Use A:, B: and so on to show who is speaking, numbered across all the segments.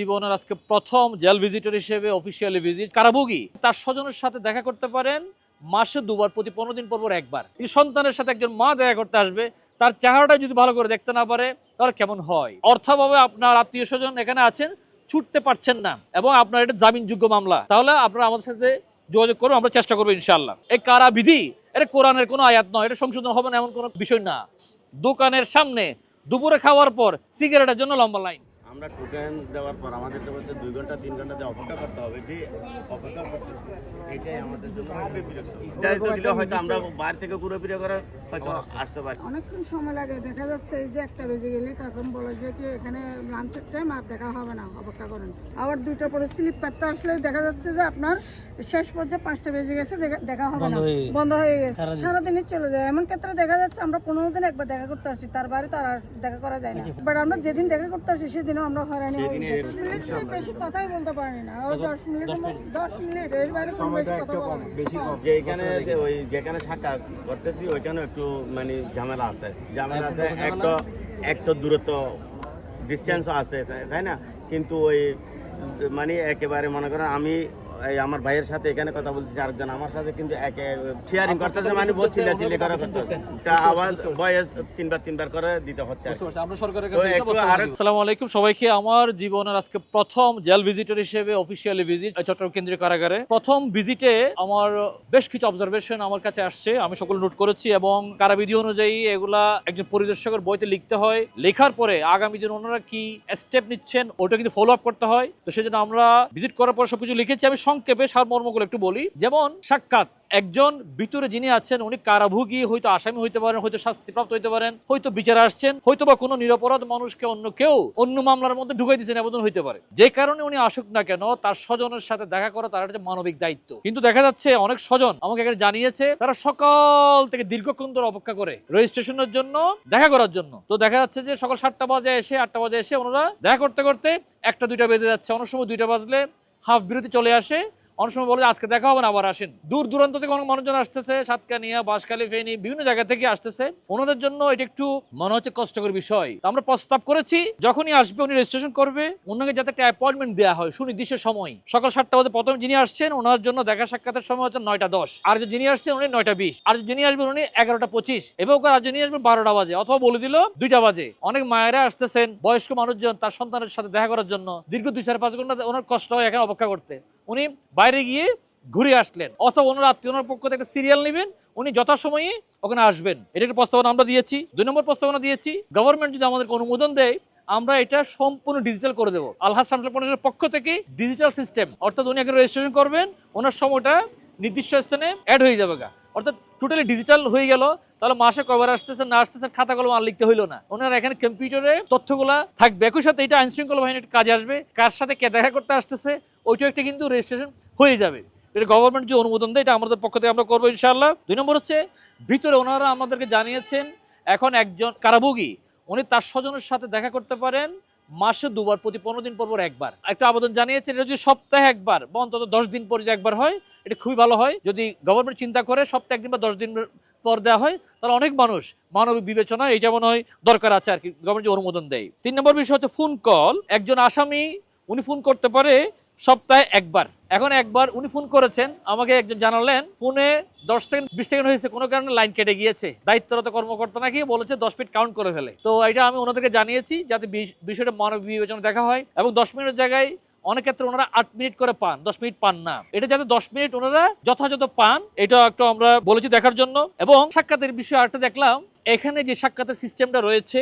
A: জীবনের আজকে প্রথম জেল ভিজিটর হিসেবে অফিসিয়ালি ভিজিট কারাভোগী। তার স্বজনের সাথে দেখা করতে পারেন, মাসে দুবার, প্রতি পনেরো দিন পর পর একবার। এই সন্তানের সাথে একজন মা দেখা করতে আসবে, তার চেহারাটা যদি ভালো করে দেখতে না পারে, তাহলে কেমন হয়? অর্থাভাবে আপনার আত্মীয় স্বজন এখানে আছেন, ছুটতে পারছেন না, এবং আপনার এটা জামিনযোগ্য মামলা। তাহলে আপনারা আমাদের সাথে যোগাযোগ করুন, আমরা চেষ্টা করব ইনশাল্লাহ এই কারা বিধি এটা কোরআনের কোনো আয়াত নয়, এটা সংশোধন হবে না, এমন কোনো বিষয় না। দোকানের সামনে, দুপুরে খাওয়ার পর, সিগারেটের জন্য লম্বা লাইন।
B: আমরা টোকেন দেওয়ার পর আমাদের বলছে দুই ঘণ্টা, তিন ঘণ্টা দিয়ে অপেক্ষা করতে হবে, যে অপেক্ষা করতে এটাই আমাদের জন্য হয়তো আমরা বাইরে থেকে ঘুরে ফিরে করে হয়তো আসতে পারি।
C: অনেকক্ষণ সময় লাগে দেখা যাচ্ছে এই যে একটা বেজে গেলে তখন বলে যে কি এখানে লাঞ্চের টাইম আর দেখা হবে না অপেক্ষা করেন। আবার দুইটার পরে স্লিপ কাটতে আসলে দেখা যাচ্ছে যে আপনার শেষ পর্যায়ে পাঁচটা বেজে গেছে দেখা- দেখা হবে না বন্ধ হয়ে গেছে। সারাদিনই চলে যায়। এমন ক্ষেত্রে দেখা যাচ্ছে আমরা পনেরো দিন একবার দেখা করতে আসি তার বাইরে তো আর আর দেখা করা যায় না। বাট আমরা যেদিন দেখা করতে আসি সেদিনও আমরা হয়রানি হই। মিনিট বেশি কথাই বলতে পারি না। ওই দশ মিনিট। দশ মিনিট এর বাইরে কোনো বেশি কথা বলা না।
B: যে এখানে যে ওই যেখানে সাক্ষাৎ করতেছি ওইখানে একটু মানে ঝামেলা আছে। ঝামেলা আছে একটা একটা দূরত্ব ডিস্টেন্সও আছে তাই না? কিন্তু ওই মানে একেবারে মনে করেন আমি এই আমার ভাইয়ের সাথে এখানে কথা বলতেছি আরেকজন আমার সাথে কিন্তু একে শেয়ারিং করতেছে মানে বহুত চিল্লা চিল্লি করা করতেছে। তা আওয়াজ বয়স তিনবার তিনবার করে দিতে হচ্ছে।
A: আমরা সরকারের
B: আরো-
A: আসসালামু আলাইকুম সবাইকে। আমার জীবনের আজকে প্রথম জেল ভিজিটর হিসেবে অফিসিয়ালি ভিজিট চট্টগ্রাম কেন্দ্রীয় কারাগারে। প্রথম ভিজিটে আমার বেশ কিছু অবজারভেশন আমার কাছে আসছে। আমি সকল নোট করেছি এবং কারাবিধি অনুযায়ী এগুলা একজন পরিদর্শকের বইতে লিখতে হয়। লেখার পরে আগামী দিন ওনারা কি স্টেপ নিচ্ছেন ওটা কিন্তু ফলো আপ করতে হয়। তো সেজন্য আমরা ভিজিট করার পর সবকিছু লিখেছি। আমি সংক্ষেপে সারমর্মগুলো একটু বলি। যেমন, সাক্ষাৎ। একজন ভিতরে যিনি আছেন, উনি কারাভোগী, হয়তো আসামি হইতে পারেন, হয়তো শাস্তিপ্রাপ্ত হইতে পারেন, হয়তো বিচারে আসছেন হয়তো বা কোনো নিরপরাধ মানুষকে অন্য কেউ অন্য মামলার মধ্যে ঢুকাই দিচ্ছেন এমন হইতে পারে। যে কারণে উনি আসুক না কেন, তার স্বজনের সাথে দেখা করা তার একটা মানবিক দায়িত্ব। কিন্তু দেখা যাচ্ছে অনেক স্বজন আমাকে এখানে জানিয়েছে, তারা সকাল থেকে দীর্ঘক্ষণ ধরে অপেক্ষা করে রেজিস্ট্রেশনের জন্য, দেখা করার জন্য। তো দেখা যাচ্ছে যে সকাল সাতটা বাজে এসে, আটটা বাজে এসে ওনারা দেখা করতে করতে একটা দুইটা বেজে যাচ্ছে। অনেক সময় দুইটা বাজলে হাফ বিরতি চলে আসে। অনেক সময় বলে আজকে দেখা হবে না, আবার আসেন। দূর দূরান্ত থেকে অনেক মানুষজন আসতেছে, সাতকানিয়া, বাঁশখালী, ফেনী, বিভিন্ন জায়গা থেকে আসতেছে। ওনাদের জন্য এটা একটু মনে হচ্ছে কষ্টকর বিষয়। আমরা প্রস্তাব করেছি, যখনই আসবে উনি রেজিস্ট্রেশন করবে, ওনাকে যাতে একটা অ্যাপয়েন্টমেন্ট দেওয়া হয়, সুনির্দিষ্ট সময়। সকাল সাতটা বাজে প্রথম যিনি আসছেন, ওনার জন্য দেখা সাক্ষাতের সময় হচ্ছে নয়টা দশ। আর যে যিনি আসছেন, উনি নয়টা বিশ। আর যিনি আসবেন, উনি এগারোটা পঁচিশ। এবং আর যিনি আসবেন, বারোটা বাজে, অথবা বলে দিল দুইটা বাজে। অনেক মায়েরা আসতেছেন, বয়স্ক মানুষজন, তার সন্তানের সাথে দেখা করার জন্য। দীর্ঘ দুই চার পাঁচ ঘণ্টা ওনার কষ্ট হয় এখানে অপেক্ষা করতে। উনি বাইরে গিয়ে ঘুরে আসলেন। অথবা ওনার আত্মীয়, ওনার পক্ষ থেকে সিরিয়াল নেবেন। উনি যথাসময়ে ওখানে আসবেন। এটা একটা প্রস্তাবনা আমরা দিয়েছি। দুই নম্বর প্রস্তাবনা দিয়েছি গভর্নমেন্ট যদি আমাদেরকে অনুমোদন দেয়, আমরা এটা সম্পূর্ণ ডিজিটাল করে দেবো। আলহাজ সান্টার পক্ষ থেকে ডিজিটাল সিস্টেম অর্থাৎ উনি আগে রেজিস্ট্রেশন করবেন, ওনার সময়টা নির্দিষ্ট স্থানে অ্যাড হয়ে যাবে অর্থাৎ টোটালি ডিজিটাল হয়ে গেল তাহলে মাসে কবার আসতেছে, না আসতেছে, খাতা কলম আর লিখতে হইল না। ওনারা এখানে কম্পিউটারে তথ্যগুলা থাকবে। একই সাথে এটা আইন শৃঙ্খলা বাহিনীর কাজে আসবে। কার সাথে কে দেখা করতে আসতেছে ওইটা একটা কিন্তু রেজিস্ট্রেশন হয়ে যাবে। এটা গভর্নমেন্ট যে অনুমোদন দেয়, এটা আমাদের পক্ষ থেকে আমরা করব ইনশাআল্লাহ। দুই নম্বর হচ্ছে, ভিতরে ওনারা আমাদেরকে জানিয়েছেন, এখন একজন কারাভোগী, উনি তার স্বজনের সাথে দেখা করতে পারেন, মাসে দুবার প্রতি পনেরো দিন পর একবার। একটা আবেদন জানিয়েছেন, এটা যদি সপ্তাহে একবার বা অন্তত দশ দিন পরে একবার হয়, এটা খুবই ভালো হয়। যদি গভর্নমেন্ট চিন্তা করে সপ্তাহে একদিন বা দশ দিন পর দেওয়া হয়, তাহলে অনেক মানুষ মানবিক বিবেচনা এটা মনে হয়, দরকার আছে আর কি গভর্নমেন্ট অনুমোদন দেয়। তিন নম্বর বিষয় হচ্ছে ফোন কল একজন আসামি, উনি ফোন করতে পারে সপ্তাহে একবার। এখন একবার উনি ফোন করেছেন, আমাকে একজন জানালেন ফোনে দশ সেকেন্ড বিশ সেকেন্ড হয়েছে, কোনো কারণে লাইন কেটে গিয়েছে। দায়িত্বরত কর্মকর্তা নাকি বলেছে দশ মিনিট কাউন্ট করে ফেলে। তো এটা আমি ওনাদেরকে জানিয়েছি, যাতে বিষ- বিষয়টা মানবিক বিবেচনা দেখা হয় এবং দশ মিনিটের জায়গায় অনেক ক্ষেত্রে ওনারা আট মিনিট করে পান, দশ মিনিট পান না। এটা যাতে দশ মিনিট ওনারা যথাযথ পান, এটা একটু আমরা বলেছি দেখার জন্য। এবং সাক্ষাতের বিষয়ে আরেকটা দেখলাম, এখানে যে সাক্ষাতের সিস্টেমটা রয়েছে,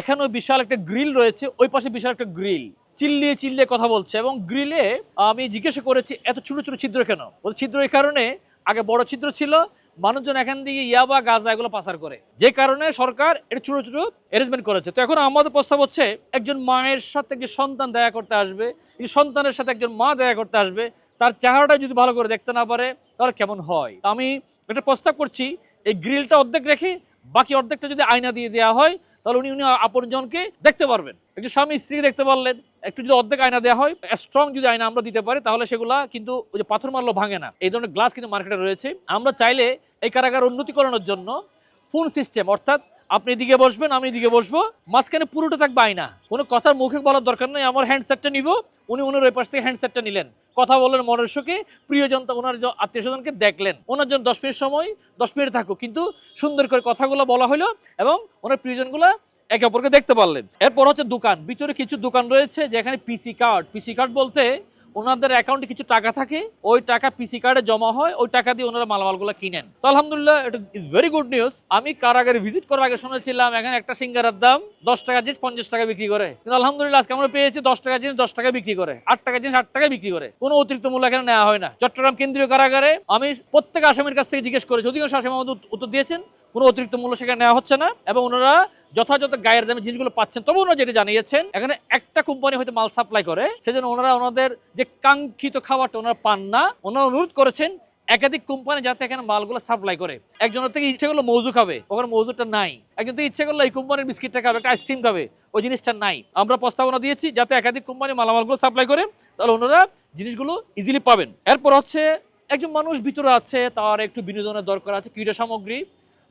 A: এখানেও বিশাল একটা গ্রিল রয়েছে, ওই পাশে বিশাল একটা গ্রিল। চিল্লিয়ে চিল্লিয়ে কথা বলছে এবং গ্রিলে আমি জিজ্ঞাসা করেছি, এত ছোট ছোট ছিদ্র কেন? ছিদ্র এই কারণে, আগে বড় ছিদ্র ছিল মানুষজন এখান থেকে ইয়াবা, গাঁজা এগুলো পাচার করে। যে কারণে সরকার এটা ছোট ছোট অ্যারেঞ্জমেন্ট করেছে। তো এখন আমাদের প্রস্তাব হচ্ছে, একজন মায়ের সাথে যে সন্তান দেখা করতে আসবে সন্তানের সাথে একজন মা দেখা করতে আসবে, তার চেহারাটা যদি ভালো করে দেখতে না পারে, তাহলে কেমন হয়? আমি একটা প্রস্তাব করছি, এই গ্রিলটা অর্ধেক রেখে বাকি অর্ধেকটা যদি আয়না দিয়ে দেওয়া হয়, তাহলে উনি উনি আপনজনকে দেখতে পারবেন। একটু স্বামী স্ত্রী দেখতে পারলেন। একটু যদি অর্ধেক আয়না দেওয়া হয় স্ট্রং যদি আয়না আমরা দিতে পারি, তাহলে সেগুলা কিন্তু ওই যে পাথর মারলো ভাঙে না। এই ধরনের গ্লাস কিন্তু মার্কেটে রয়েছে। আমরা চাইলে এই কারাগার উন্নতি করানোর জন্য ফোন সিস্টেম অর্থাৎ আপনি এদিকে বসবেন, আমি এদিকে বসবো, মাঝখানে পুরোটা থাকবে আয়না। কোনো কথার মুখে বলার দরকার নেই, আমার হ্যান্ডসেটটা নিব, উনি ওনার ওই পাশ থেকে হ্যান্ডসেটটা নিলেন। কথা বললেন মনের সুখে, প্রিয়জন ওনার আত্মীয় স্বজনকে দেখলেন। ওনার জন্য দশ মিনিট সময়, দশ মিনিট থাকুক। কিন্তু সুন্দর করে কথাগুলো বলা হলো এবং ওনার প্রিয়জনগুলো একে অপরকে দেখতে পারলেন। এরপর হচ্ছে দোকান। ভিতরে কিছু দোকান রয়েছে যেখানে পিসি কার্ড পিসি কার্ড বলতে ওনাদের অ্যাকাউন্টে কিছু টাকা থাকে, ওই টাকা পিসি কার্ডে জমা হয়, ওই টাকা দিয়ে ওনারা মালামালগুলো কিনেন। তো আলহামদুলিল্লাহ, এটা ইজ ভেরি গুড নিউজ আমি কারাগারে ভিজিট করার আগে শুনেছিলাম, এখানে একটা সিঙ্গারের দাম দশ টাকা জিনিস পঞ্চাশ টাকা বিক্রি করে। কিন্তু আলহামদুলিল্লাহ আজকে আমরা পেয়েছি দশ টাকা জিনিস, দশ টাকা বিক্রি করে। আট টাকা জিনিস, আট টাকা বিক্রি করে। কোনো অতিরিক্ত মূল্য এখানে নেওয়া হয় না। চট্টগ্রাম কেন্দ্রীয় কারাগারে আমি প্রত্যেক আসামির কাছ থেকে জিজ্ঞেস করেছি। অধিকাংশ আসামি আমাদের উত্তর দিয়েছেন, কোনো অতিরিক্ত মূল্য সেখানে নেওয়া হচ্ছে না। এবং ওনারা যথাযথ গায়ের দামে জিনিসগুলো পাচ্ছেন, তবে ওনারা যেটা জানিয়েছেন, এখানে একটা কোম্পানি হয়তো মাল সাপ্লাই করে, সেজন্য ওনারা ওনাদের যে কাঙ্ক্ষিত খাবারটা ওনারা পান না, ওনারা অনুরোধ করেছেন একাধিক কোম্পানি যাতে এখানে মালগুলো সাপ্লাই করে। একজনের থেকে ইচ্ছে করল মৌজু খাবে, ওখানে মৌজুটা নাই। একজন থেকে ইচ্ছে করল এই কোম্পানির বিস্কিটটা খাবে, একটা আইসক্রিম খাবে, ওই জিনিসটা নাই। আমরা প্রস্তাবনা দিয়েছি যাতে একাধিক কোম্পানি মালামালগুলো সাপ্লাই করে, তাহলে ওনারা জিনিসগুলো ইজিলি পাবেন। এরপর হচ্ছে, একজন মানুষ ভিতরে আছে, তার একটু বিনোদনের দরকার আছে, ক্রীড়া সামগ্রী।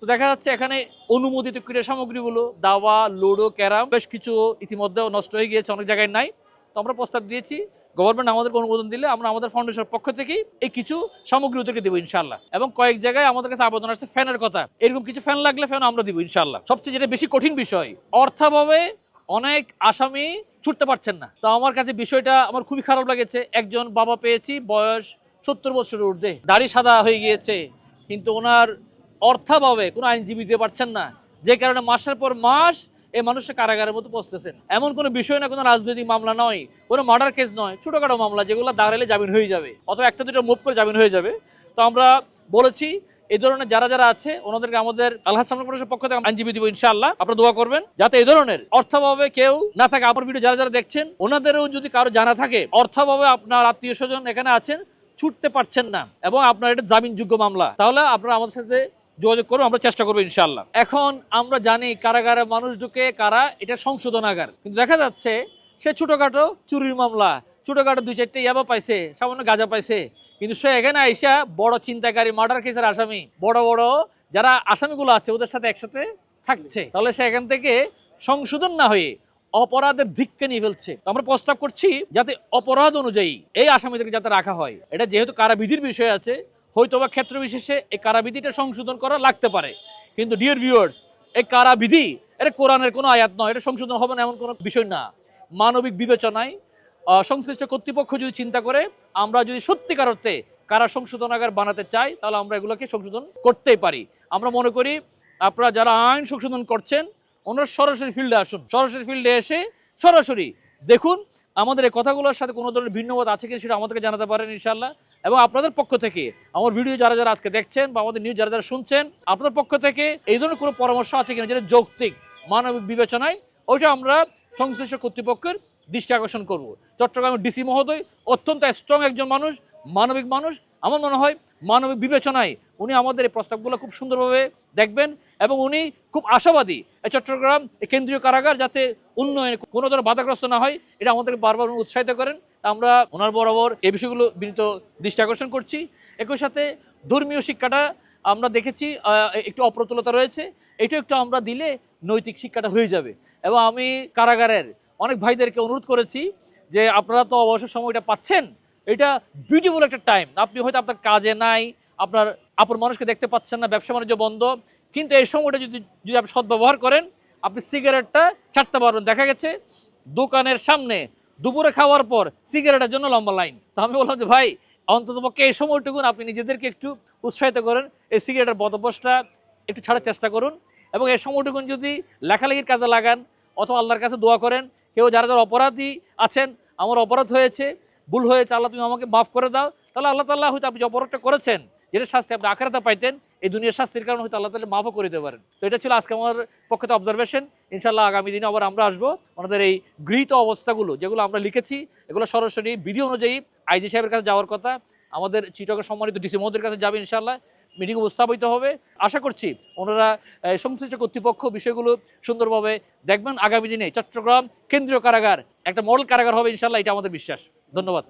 A: তো দেখা যাচ্ছে এখানে অনুমোদিত ক্রীড়া সামগ্রীগুলো দাওয়া লুডো, ক্যারাম, বেশ কিছু ইতিমধ্যে নষ্ট হয়ে গিয়েছে, অনেক জায়গায় নাই। তো আমরা প্রস্তাব দিয়েছি গভর্নমেন্ট আমাদেরকে অনুমোদন দিলে আমরা আমাদের ফাউন্ডেশনের পক্ষ থেকেই এই কিছু সামগ্রী ওদেরকে দেবো ইনশাল্লাহ এবং কয়েক জায়গায় আমাদের কাছে আবেদন আসছে, ফ্যানের কথা। এরকম কিছু ফ্যান লাগলে ফ্যান আমরা দিব ইনশাল্লাহ সবচেয়ে যেটা বেশি কঠিন বিষয়, অর্থাভাবে অনেক আসামি ছুটতে পারছেন না। তো আমার কাছে বিষয়টা আমার খুবই খারাপ লেগেছে, একজন বাবা পেয়েছি, বয়স সত্তর বছরের ঊর্ধ্বে। দাড়ি সাদা হয়ে গিয়েছে, কিন্তু ওনার অর্থাভাবে কোনো আইনজীবী দিতে পারছেন না। যে কারণে মাসের পর মাস এই মানুষের কারাগারের মতো পৌঁছতেছেন এমন কোনো বিষয় না, কোনো রাজনৈতিক মামলা নয়, কোনো মার্ডার কেস নয়, ছোটখাটো মামলা যেগুলো দাঁড়ালে জামিন হয়ে যাবে, অথবা একটা দুটো মুভ করে জামিন হয়ে যাবে। তো আমরা বলেছি, এই ধরনের যারা যারা আছে, ওনাদেরকে আমাদের আল্লাহ সামনে পুরুষের পক্ষ থেকে আইনজীবী দিব ইনশাআল্লাহ। আপনারা দোয়া করবেন, যাতে এই ধরনের অর্থভাবে কেউ না থাকে। আপনার ভিডিও যারা যারা দেখছেন, ওনাদেরও যদি কারও জানা থাকে, অর্থভাবে আপনার আত্মীয় স্বজন এখানে আছেন, ছুটতে পারছেন না, এবং আপনার এটা জামিনযোগ্য মামলা। তাহলে আপনারা আমাদের সাথে যোগাযোগ করব, আমরা চেষ্টা করব ইনশাল্লাহ এখন আমরা জানি কারাগারে মানুষ ঢুকে কারা, এটা সংশোধনাগার। কিন্তু দেখা যাচ্ছে সে ছোটখাটো চুরির মামলা, ছোটখাটো দুই চারটে ইয়াবা পাইছে, সামান্য গাঁজা পাইছে। কিন্তু সে এখানে আইসা বড় চিন্তাকারী মার্ডার কেসের আসামি, বড় বড় যারা আসামিগুলো আছে, ওদের সাথে একসাথে থাকছে। তাহলে সে এখান থেকে সংশোধন না হয়ে অপরাধের ধিক্কে নিয়ে ফেলছে। আমরা প্রস্তাব করছি যাতে অপরাধ অনুযায়ী এই আসামিদেরকে যাতে রাখা হয়। এটা যেহেতু কারাবিধির বিষয় আছে হয়তো বা ক্ষেত্র বিশেষে এই কারাবিধিটা সংশোধন করা লাগতে পারে। কিন্তু ডিয়ার ভিউয়ার্স এই কারাবিধি, এটা কোরআনের কোনো আয়াত নয়, এটা সংশোধন হবে না, এমন কোনো বিষয় না। মানবিক বিবেচনায় সংশ্লিষ্ট কর্তৃপক্ষ যদি চিন্তা করে, আমরা যদি সত্যিকার অর্থে কারা সংশোধনাগার বানাতে চাই, তাহলে আমরা এগুলোকে সংশোধন করতেই পারি। আমরা মনে করি, আপনারা যারা আইন সংশোধন করছেন, ওনারা সরাসরি ফিল্ডে আসুন। সরাসরি ফিল্ডে এসে সরাসরি দেখুন আমাদের এই কথাগুলোর সাথে কোনো ধরনের ভিন্নমত আছে কিনা সেটা আমাদেরকে জানাতে পারেন ইনশাল্লাহ এবং আপনাদের পক্ষ থেকে আমার ভিডিও যারা যারা আজকে দেখছেন বা আমাদের নিউজ যারা যারা শুনছেন, আপনাদের পক্ষ থেকে এই ধরনের কোনো পরামর্শ আছে কিনা যেটা যৌক্তিক মানবিক বিবেচনায়, ওইটা আমরা সংশ্লিষ্ট কর্তৃপক্ষের দৃষ্টি আকর্ষণ করব। চট্টগ্রামের ডিসি মহোদয় অত্যন্ত স্ট্রং একজন মানুষ, মানবিক মানুষ আমার মনে হয় মানবিক বিবেচনায় উনি আমাদের এই প্রস্তাবগুলো খুব সুন্দরভাবে দেখবেন এবং উনি খুব আশাবাদী এই চট্টগ্রাম কেন্দ্রীয় কারাগার যাতে উন্নয়নে কোনো ধরনের বাধাগ্রস্ত না হয়, এটা আমাদেরকে বারবার উৎসাহিত করেন। আমরা ওনার বরাবর এই বিষয়গুলো বিনীত দৃষ্টি আকর্ষণ করছি। একই সাথে ধর্মীয় শিক্ষাটা আমরা দেখেছি একটু অপ্রতুলতা রয়েছে। এটা একটু আমরা দিলে নৈতিক শিক্ষাটা হয়ে যাবে। এবং আমি কারাগারের অনেক ভাইদেরকে অনুরোধ করেছি যে আপনারা তো অবসর সময়টা পাচ্ছেন এটা বিউটিফুল একটা টাইম আপনি হয়তো আপনার কাজে নাই, আপনার আপন মানুষকে দেখতে পাচ্ছেন না, ব্যবসা বাণিজ্য বন্ধ, কিন্তু এই সময়টা যদি যদি আপনি সদ্ব্যবহার করেন, আপনি সিগারেটটা ছাড়তে পারবেন। দেখা গেছে, দোকানের সামনে দুপুরে খাওয়ার পর সিগারেটের জন্য লম্বা লাইন তো আমি বললাম যে, ভাই, অন্তত পক্ষে এই সময়টুকুন আপনি নিজেদেরকে একটু উৎসাহিত করেন, এই সিগারেটের বদভ্যাসটা একটু ছাড়ার চেষ্টা করুন এবং এই সময়টুকুন যদি লেখালেখির কাজে লাগান অথবা আল্লাহর কাছে দোয়া করেন, কেউ যারা যারা অপরাধী আছেন, আমার অপরাধ হয়েছে ভুল হয়েছে, আল্লাহ তুমি আমাকে মাফ করে দাও। তাহলে আল্লাহ তাল্লাহ হয়তো আপনি অপরাধটা করেছেন, যেটা শাস্তি আপনি আখেরাতে পাইতেন, এই দুনিয়ার শাস্তির কারণে হয়তো আল্লাহ তালা মাফও করে দিতে পারেন। তো এটা ছিল আজকে আমার পক্ষে তো অবজারভেশন ইনশাল্লাহ আগামী দিনে আবার আমরা আসব আমাদের এই গৃহীত অবস্থাগুলো, যেগুলো আমরা লিখেছি। এগুলো সরাসরি বিধি অনুযায়ী আইজি সাহেবের কাছে যাওয়ার কথা। আমাদের চিটকের সম্মানিত ডিসি মহোদয়ের কাছে যাবে ইনশাল্লাহ মিটিং উপস্থাপিত হবে। আশা করছি ওনারা সংশ্লিষ্ট কর্তৃপক্ষ বিষয়গুলো সুন্দরভাবে দেখবেন। আগামী দিনে চট্টগ্রাম কেন্দ্রীয় কারাগার, একটা মডেল কারাগার হবে ইনশাল্লাহ এটা আমাদের বিশ্বাস। ধন্যবাদ